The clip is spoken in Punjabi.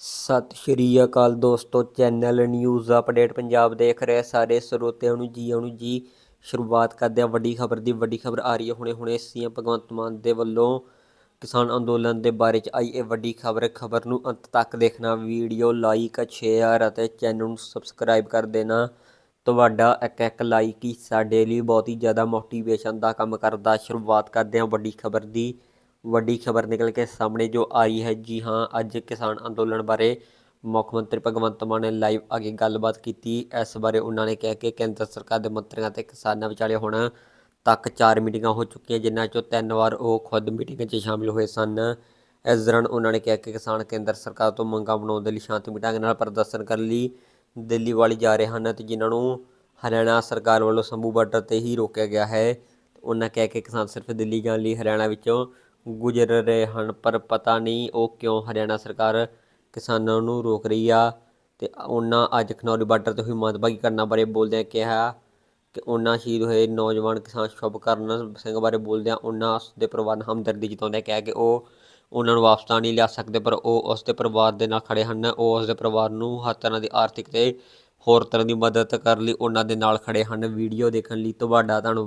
ਸਤਿ ਸ਼੍ਰੀ ਅਕਾਲ ਦੋਸਤੋ, ਚੈਨਲ ਨਿਊਜ਼ ਅਪਡੇਟ ਪੰਜਾਬ ਦੇਖ ਰਹੇ ਸਾਰੇ ਸਰੋਤਿਆਂ ਨੂੰ ਜੀ, ਆਉਣ ਜੀ। ਸ਼ੁਰੂਆਤ ਕਰਦੇ ਹਾਂ ਵੱਡੀ ਖਬਰ ਦੀ, ਵੱਡੀ ਖਬਰ ਆ ਰਹੀ ਹੈ ਹੁਣੇ ਹੁਣੇ ਸੀਐਮ ਭਗਵੰਤ ਮਾਨ ਦੇ ਵੱਲੋਂ ਕਿਸਾਨ ਅੰਦੋਲਨ ਦੇ ਬਾਰੇ ਚ ਆਈ ਇਹ ਵੱਡੀ ਖਬਰ। ਖਬਰ ਨੂੰ ਅੰਤ ਤੱਕ ਦੇਖਣਾ, ਵੀਡੀਓ ਲਾਈਕ, ਸ਼ੇਅਰ ਅਤੇ ਚੈਨਲ ਨੂੰ ਸਬਸਕ੍ਰਾਈਬ ਕਰ ਦੇਣਾ। ਤੁਹਾਡਾ ਇੱਕ ਇੱਕ ਲਾਈਕ ਹੀ ਸਾਡੇ ਲਈ ਬਹੁਤ ਹੀ ਜ਼ਿਆਦਾ ਮੋਟੀਵੇਸ਼ਨ ਦਾ ਕੰਮ ਕਰਦਾ। ਸ਼ੁਰੂਆਤ ਕਰਦੇ ਹਾਂ ਵੱਡੀ ਖਬਰ ਦੀ। ਵੱਡੀ ਖਬਰ ਨਿਕਲ ਕੇ ਸਾਹਮਣੇ ਜੋ ਆਈ ਹੈ। ਜੀ ਹਾਂ, ਅੱਜ ਕਿਸਾਨ ਅੰਦੋਲਨ ਬਾਰੇ ਮੁੱਖ ਮੰਤਰੀ ਭਗਵੰਤ ਮਾਨ ਨੇ ਲਾਈਵ ਆ ਕੇ ਗੱਲਬਾਤ ਕੀਤੀ। ਇਸ ਬਾਰੇ ਉਹਨਾਂ ਨੇ ਕਿਹਾ ਕਿ ਕੇਂਦਰ ਸਰਕਾਰ ਦੇ ਮੰਤਰੀਆਂ ਤੇ ਕਿਸਾਨਾਂ ਵਿਚਾਲੇ ਹੁਣ ਤੱਕ ਚਾਰ ਮੀਟਿੰਗਾਂ ਹੋ ਚੁੱਕੀਆਂ, ਜਿਨ੍ਹਾਂ ਚੋਂ ਤਿੰਨ ਵਾਰ ਉਹ ਖੁਦ ਮੀਟਿੰਗ 'ਚ ਸ਼ਾਮਿਲ ਹੋਏ ਸਨ। ਇਸ ਦੌਰਾਨ ਉਹਨਾਂ ਨੇ ਕਿਹਾ ਕਿ ਕਿਸਾਨ ਕੇਂਦਰ ਸਰਕਾਰ ਤੋਂ ਮੰਗਾਂ ਬਣਾਉਣ ਦੇ ਲਈ ਸ਼ਾਂਤਮਈ ਢੰਗ ਨਾਲ ਪ੍ਰਦਰਸ਼ਨ ਕਰਨ ਲਈ ਦਿੱਲੀ ਵਾਲੀ ਜਾ ਰਹੇ ਹਨ ਤੇ ਜਿਨ੍ਹਾਂ ਨੂੰ ਹਰਿਆਣਾ ਸਰਕਾਰ ਵੱਲੋਂ ਸੰਭੂ ਬਾਰਡਰ ਤੇ ਹੀ ਰੋਕਿਆ ਗਿਆ ਹੈ। ਉਹਨਾਂ ਕਿਹਾ ਕਿ ਕਿਸਾਨ ਸਿਰਫ ਦਿੱਲੀ ਜਾਣ ਲਈ ਹਰਿਆਣਾ ਵਿੱਚੋਂ ਗੁਜ਼ਰ ਰਹੇ ਹਨ, ਪਰ ਪਤਾ ਨਹੀਂ ਉਹ ਕਿਉਂ ਹਰਿਆਣਾ ਸਰਕਾਰ ਕਿਸਾਨਾਂ ਨੂੰ ਰੋਕ ਰਹੀ ਆ ਤੇ ਉਹਨਾਂ ਅੱਜ ਖਨੌਰੀ ਬਾਰਡਰ ਤੇ ਹੋਈ ਮੰਦਭਾਗੀ ਘਟਨਾ ਬਾਰੇ ਬੋਲਦਿਆਂ ਕਿਹਾ ਕਿ ਉਹਨਾਂ ਸ਼ਹੀਦ ਹੋਏ ਨੌਜਵਾਨ ਕਿਸਾਨ ਸ਼ੁਭਕਰਨ ਸਿੰਘ ਬਾਰੇ ਬੋਲਦਿਆਂ ਉਹਨਾਂ ਉਸ ਦੇ ਪਰਿਵਾਰ ਨੂੰ ਹਮਦਰਦੀ ਜਤਾਉਂਦਿਆਂ ਕਿਹਾ ਕਿ ਉਹ ਉਹਨਾਂ ਨੂੰ ਵਾਪਸ ਤਾਂ ਨਹੀਂ ਲਿਆ ਸਕਦੇ, ਪਰ ਉਹ ਉਸ ਦੇ ਪਰਿਵਾਰ ਦੇ ਨਾਲ ਖੜੇ ਹਨ। ਉਹ ਉਸ ਦੇ ਪਰਿਵਾਰ ਨੂੰ ਹਰ ਤਰ੍ਹਾਂ ਦੀ ਆਰਥਿਕ ਤੇ ਹੋਰ ਤਰ੍ਹਾਂ ਦੀ ਮਦਦ ਕਰਨ ਲਈ ਉਹਨਾਂ ਦੇ ਨਾਲ ਖੜੇ ਹਨ। ਵੀਡੀਓ ਦੇਖਣ ਲਈ ਤੁਹਾਡਾ ਧੰਨਵਾਦ।